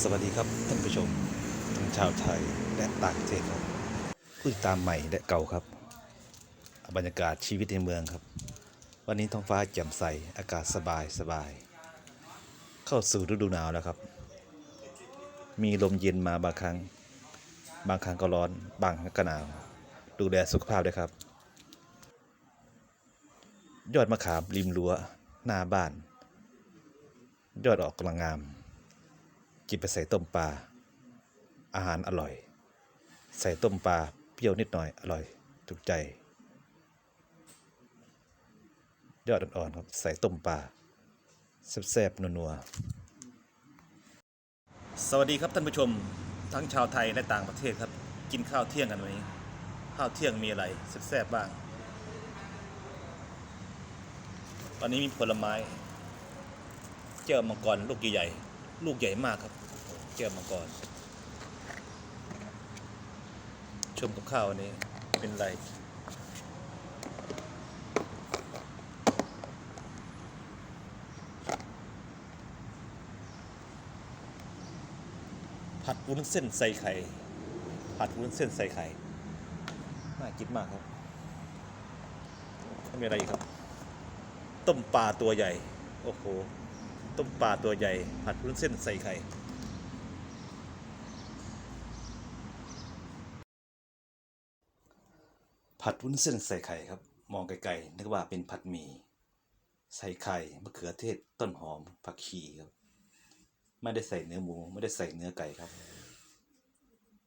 สวัสดีครับท่านผู้ชมทั้งชาวไทยและต่างประเทศครับผู้ติดตามใหม่และเก่าครับ บรรยากาศชีวิตในเมืองครับ วันนี้ท้องฟ้าแจ่มใสอากาศสบายสบาย เข้าสู่ฤดูหนาวแล้วครับ มีลมเย็นมาบางครั้ง บางครั้งก็ร้อน บางครั้งก็หนาว ดูแลสุขภาพด้วยครับ ยอดมะขามริมรั้วหน้าบ้าน ยอดออกกำลังงาม กินไปใส่ต้มปลาอาหารอร่อย ใส่ต้มปลาเปรี้ยวนิดหน่อยอร่อยถูกใจ ยอดอ่อนๆครับใส่ต้มปลาแซ่บๆนัวๆสวัสดีครับท่านผู้ชมทั้งชาวไทยและต่างประเทศครับ กินข้าวเที่ยงกันวันนี้ข้าวเที่ยงมีอะไรแซ่บๆบ้างวันนี้มีผลไม้เจ้ามังกรลูกใหญ่ๆ ลูกใหญ่มากครับเจ้ามังกรชมกับข้าววันนี้เป็นไรผัดวุ้นเส้นใส่ไข่ ผัดวุ้นเส้นใส่ไข่ น่ากินมากครับไม่มีอะไรอีกครับ ต้มปลาตัวใหญ่ โอ้โห ต้มปลาตัวใหญ่ ผัดวุ้นเส้นใส่ไข่ผัดวุ้นเส้นใส่ไข่ครับ มองไกลๆนึกว่าเป็นผัดหมี่ใส่ไข่มะเขือเทศต้นหอมผักชีครับ ไม่ได้ใส่เนื้อหมูไม่ได้ใส่เนื้อไก่ครับ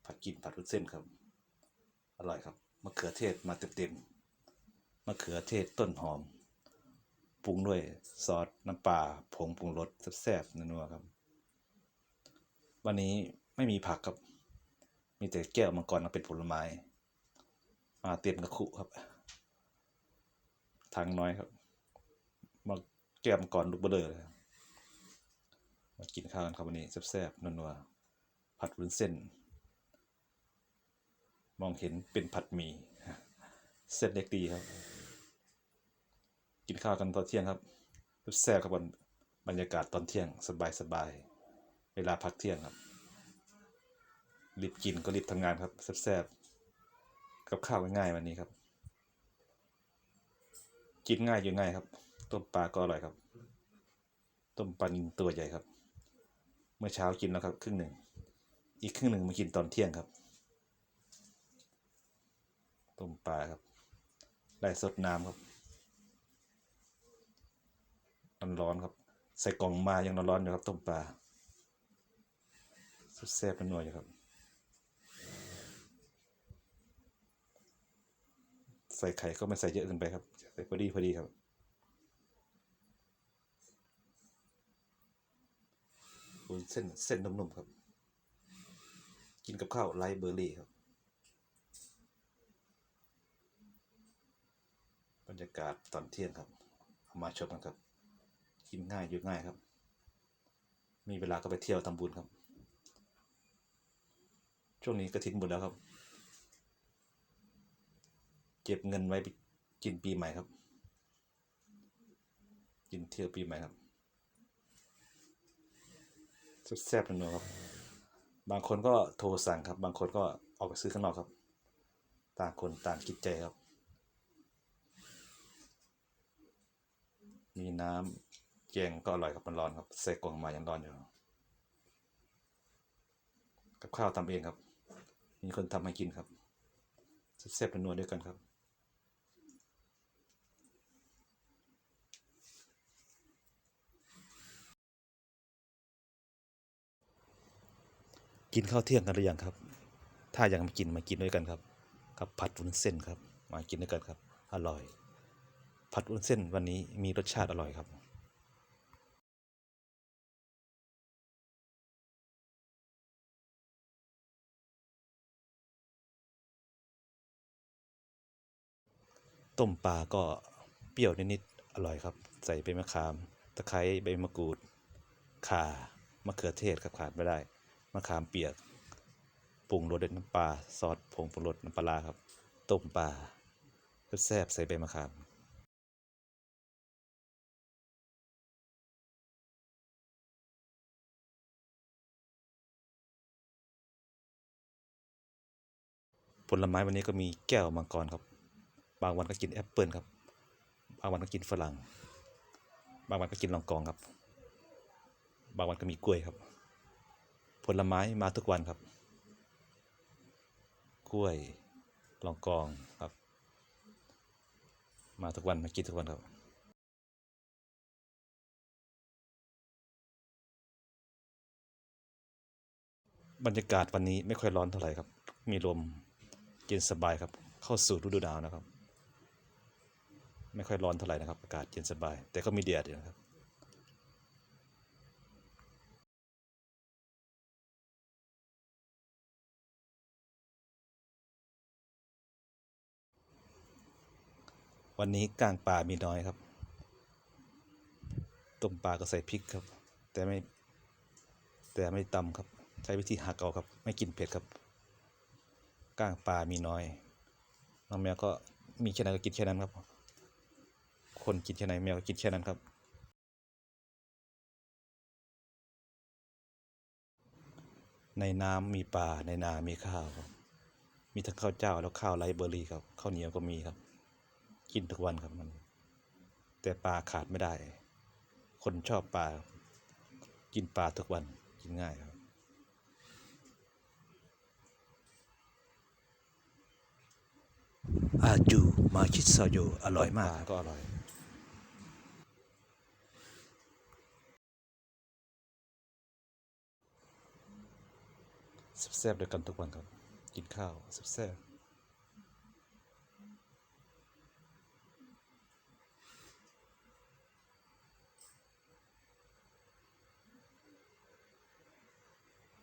ผัดกินผัดวุ้นเส้นครับ อร่อยครับมะเขือเทศมาเต็มๆมะเขือเทศต้นหอม ปรุงด้วยซอสน้ำปลาผงปรุงรสแซ่บๆนัวๆครับ วันนี้ไม่มีผักครับ มีแต่แก้วมังกรเป็นผลไม้ มาเต็มกระคุครับทางน้อยครับ มาแก้วมังกรลูกเบลเลอเลยมากินข้าวกันครับวันนี้แซ่บๆนัวๆผัดวุ้นเส้น มองเห็นเป็นผัดหมี่เส้นเล็กดีครับ กินข้าวกันตอนเที่ยงครับแซ่บครับบรรบรรยากาศตอนเที่ยงสบายสบายเวลาพักเที่ยงครับรีบกินก็รีบทำงานครับแซ่บๆกับข้าวง่ายๆวันนี้ครับ กินง่ายอยู่ง่ายครับ ต้มปลาก็อร่อยครับ ต้มปลานิลตัวใหญ่ครับ เมื่อเช้ากินแล้วครับ ครึ่งหนึ่ง อีกครึ่งหนึ่งมากินตอนเที่ยงครับ ต้มปลาครับได้สดน้ำครับ ร้อนครับ ใส่กล่องมายังร้อนๆอยู่ครับต้มปลาแซ่บๆนัวอยู่ครับ ใส่ไข่ก็ไม่ใส่เยอะเกินไปครับ ใส่พอดีพอดีครับเส้นเส้นนุ่มๆครับ กินกับข้าวไลเบอร์รี่ครับ บรรยากาศตอนเที่ยงครับเอามาชมกันครับ กินง่ายอยู่ง่ายครับ มีเวลาก็ไปเที่ยวทำบุญครับ ช่วงนี้กระถินหมดแล้วครับ เก็บเงินไว้ไปกินปีใหม่ครับ กินเที่ยวปีใหม่ครับแซ่บๆนัวๆครับ บางคนก็โทรสั่งครับ บางคนก็ออกไปซื้อข้างนอกครับ ต่างคนต่างคิดใจครับ มีน้ำ แกงก็อร่อยครับมันร้อนครับใส่กล่องมายังร้อนอยู่กับข้าวทำเองครับ มีคนทำให้กินครับแซ่บๆนัวด้วยกันครับกินข้าวเที่ยงกันหรือยังครับ ถ้ายังไม่กินมากินด้วยกันครับ กับผัดวุ้นเส้นครับ มากินด้วยกันครับ อร่อย ผัดวุ้นเส้นวันนี้มีรสชาติอร่อยครับ ต้มปลาก็เปรี้ยวนิดๆอร่อยครับ ใส่ใบมะขาม ตะไคร้ใบมะกรูดข่ามะเขือเทศครับขาดไม่ได้มะขามเปียกปรุงรสด้วยน้ำปลาซอสผงปรุงรสน้ำปลาครับต้มปลาแซ่บใส่ใบมะขามผลไม้วันนี้ก็มีแก้วมังกรครับ บางวันก็กินแอปเปิลครับ บางวันก็กินฝรั่ง บางวันก็กินลองกองครับ บางวันก็มีกล้วยครับ ผลไม้มาทุกวันครับ กล้วยลองกองครับ มาทุกวันมากินทุกวันครับบรรยากาศวันนี้ไม่ค่อยร้อนเท่าไหร่ครับ มีลมเย็นสบายครับ เข้าสู่ฤดูหนาวนะครับ ไม่ค่อยร้อนเท่าไหร่นะครับ อากาศเย็นสบาย แต่ก็มีแดดอยู่นะครับวันนี้ก้างปลามีน้อยครับต้มปลาก็ใส่พริกครับ แต่ไม่แต่ไม่ตำครับ ใช้วิธีหักเอาครับ ไม่กินเผ็ดครับก้างปลามีน้อยน้องแมวก็มีแค่ไหนก็กินแค่นั้นครับ คนกินแค่ไหนแมวก็กินแค่นั้นครับ ในน้ำมีปลาในนา มีข้าวครับ มีทั้งข้าวเจ้าแล้วข้าวไรซ์เบอร์รี่ครับข้าวเหนียวก็มีครับ กินทุกวันครับมัน แต่ปลาขาดไม่ได้ คนชอบปลากินปลาทุกวันกินง่ายครับอาจูมาชิดซอโยอร่อยมากปลก็อร่อย แซ่บๆด้วยกันทุกวันครับ กินข้าวแซ่บๆ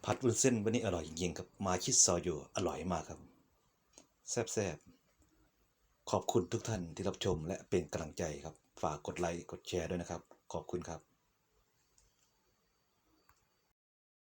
ผัดวุ้นเส้นวันนี้อร่อยจริงๆครับ มาชิดซอยอยู่อร่อยมากครับ แซ่บๆ ขอบคุณทุกท่านที่รับชมและเป็นกำลังใจครับ ฝากกดไลค์ กดแชร์ด้วยนะครับ ขอบคุณครับ